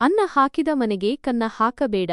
ಅನ್ನ ಹಾಕಿದ ಮನೆಗೆ ಕನ್ನ ಹಾಕಬೇಡ,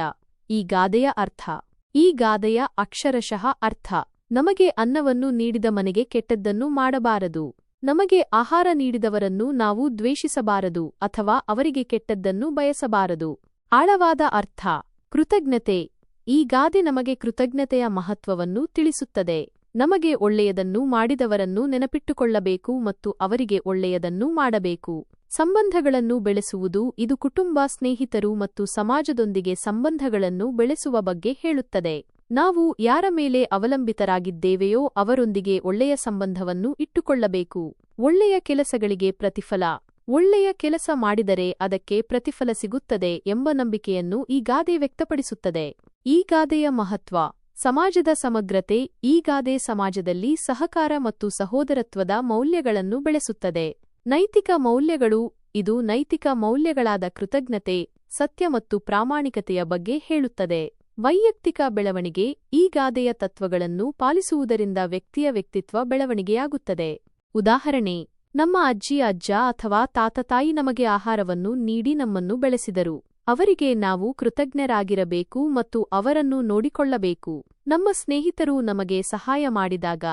ಈ ಗಾದೆಯ ಅರ್ಥ. ಈ ಗಾದೆಯ ಅಕ್ಷರಶಃ ಅರ್ಥ. ನಮಗೆ ಅನ್ನವನ್ನು ನೀಡಿದ ಮನೆಗೆ ಕೆಟ್ಟದ್ದನ್ನು ಮಾಡಬಾರದು. ನಮಗೆ ಆಹಾರ ನೀಡಿದವರನ್ನು ನಾವು ದ್ವೇಷಿಸಬಾರದು ಅಥವಾ ಅವರಿಗೆ ಕೆಟ್ಟದ್ದನ್ನು ಬಯಸಬಾರದು. ಆಳವಾದ ಅರ್ಥ. ಕೃತಜ್ಞತೆ. ಈ ಗಾದೆ ನಮಗೆ ಕೃತಜ್ಞತೆಯ ಮಹತ್ವವನ್ನು ತಿಳಿಸುತ್ತದೆ. ನಮಗೆ ಒಳ್ಳೆಯದನ್ನು ಮಾಡಿದವರನ್ನು ನೆನಪಿಟ್ಟುಕೊಳ್ಳಬೇಕು ಮತ್ತು ಅವರಿಗೆ ಒಳ್ಳೆಯದನ್ನು ಮಾಡಬೇಕು. ಸಂಬಂಧಗಳನ್ನು ಬೆಳೆಸುವುದು ಇದು ಕುಟುಂಬ ಸ್ನೇಹಿತರು ಮತ್ತು ಸಮಾಜದೊಂದಿಗೆ ಸಂಬಂಧಗಳನ್ನು ಬೆಳೆಸುವ ಬಗ್ಗೆ ಹೇಳುತ್ತದೆ. ನಾವು ಯಾರ ಮೇಲೆ ಅವಲಂಬಿತರಾಗಿದ್ದೇವೆಯೋ ಅವರೊಂದಿಗೆ ಒಳ್ಳೆಯ ಸಂಬಂಧವನ್ನು ಇಟ್ಟುಕೊಳ್ಳಬೇಕು. ಒಳ್ಳೆಯ ಕೆಲಸಗಳಿಗೆ ಪ್ರತಿಫಲ. ಒಳ್ಳೆಯ ಕೆಲಸ ಮಾಡಿದರೆ ಅದಕ್ಕೆ ಪ್ರತಿಫಲ ಸಿಗುತ್ತದೆ ಎಂಬ ನಂಬಿಕೆಯನ್ನು ಈ ಗಾದೆ ವ್ಯಕ್ತಪಡಿಸುತ್ತದೆ. ಈ ಗಾದೆಯ ಮಹತ್ವ. ಸಮಾಜದ ಸಮಗ್ರತೆ ಈ ಗಾದೆ ಸಮಾಜದಲ್ಲಿ ಸಹಕಾರ ಮತ್ತು ಸಹೋದರತ್ವದ ಮೌಲ್ಯಗಳನ್ನು ಬೆಳೆಸುತ್ತದೆ. ನೈತಿಕ ಮೌಲ್ಯಗಳು, ಇದು ನೈತಿಕ ಮೌಲ್ಯಗಳಾದ ಕೃತಜ್ಞತೆ, ಸತ್ಯ ಮತ್ತು ಪ್ರಾಮಾಣಿಕತೆಯ ಬಗ್ಗೆ ಹೇಳುತ್ತದೆ. ವೈಯಕ್ತಿಕ ಬೆಳವಣಿಗೆ, ಈ ಗಾದೆಯ ತತ್ವಗಳನ್ನು ಪಾಲಿಸುವುದರಿಂದ ವ್ಯಕ್ತಿಯ ವ್ಯಕ್ತಿತ್ವ ಬೆಳವಣಿಗೆಯಾಗುತ್ತದೆ. ಉದಾಹರಣೆ, ನಮ್ಮ ಅಜ್ಜಿ, ಅಜ್ಜ ಅಥವಾ ತಾತತಾಯಿ ನಮಗೆ ಆಹಾರವನ್ನು ನೀಡಿ ನಮ್ಮನ್ನು ಬೆಳೆಸಿದರು. ಅವರಿಗೆ ನಾವು ಕೃತಜ್ಞರಾಗಿರಬೇಕು ಮತ್ತು ಅವರನ್ನು ನೋಡಿಕೊಳ್ಳಬೇಕು. ನಮ್ಮ ಸ್ನೇಹಿತರು ನಮಗೆ ಸಹಾಯ ಮಾಡಿದಾಗ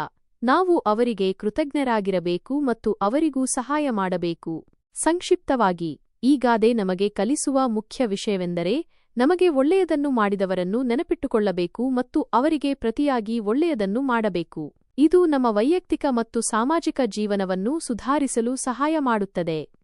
ನಾವು ಅವರಿಗೆ ಕೃತಜ್ಞರಾಗಿರಬೇಕು ಮತ್ತು ಅವರಿಗೂ ಸಹಾಯ ಮಾಡಬೇಕು. ಸಂಕ್ಷಿಪ್ತವಾಗಿ ಈ ಗಾದೆ ನಮಗೆ ಕಲಿಸುವ ಮುಖ್ಯ ವಿಷಯವೆಂದರೆ, ನಮಗೆ ಒಳ್ಳೆಯದನ್ನು ಮಾಡಿದವರನ್ನು ನೆನಪಿಟ್ಟುಕೊಳ್ಳಬೇಕು ಮತ್ತು ಅವರಿಗೆ ಪ್ರತಿಯಾಗಿ ಒಳ್ಳೆಯದನ್ನು ಮಾಡಬೇಕು. ಇದು ನಮ್ಮ ವೈಯಕ್ತಿಕ ಮತ್ತು ಸಾಮಾಜಿಕ ಜೀವನವನ್ನು ಸುಧಾರಿಸಲು ಸಹಾಯ ಮಾಡುತ್ತದೆ.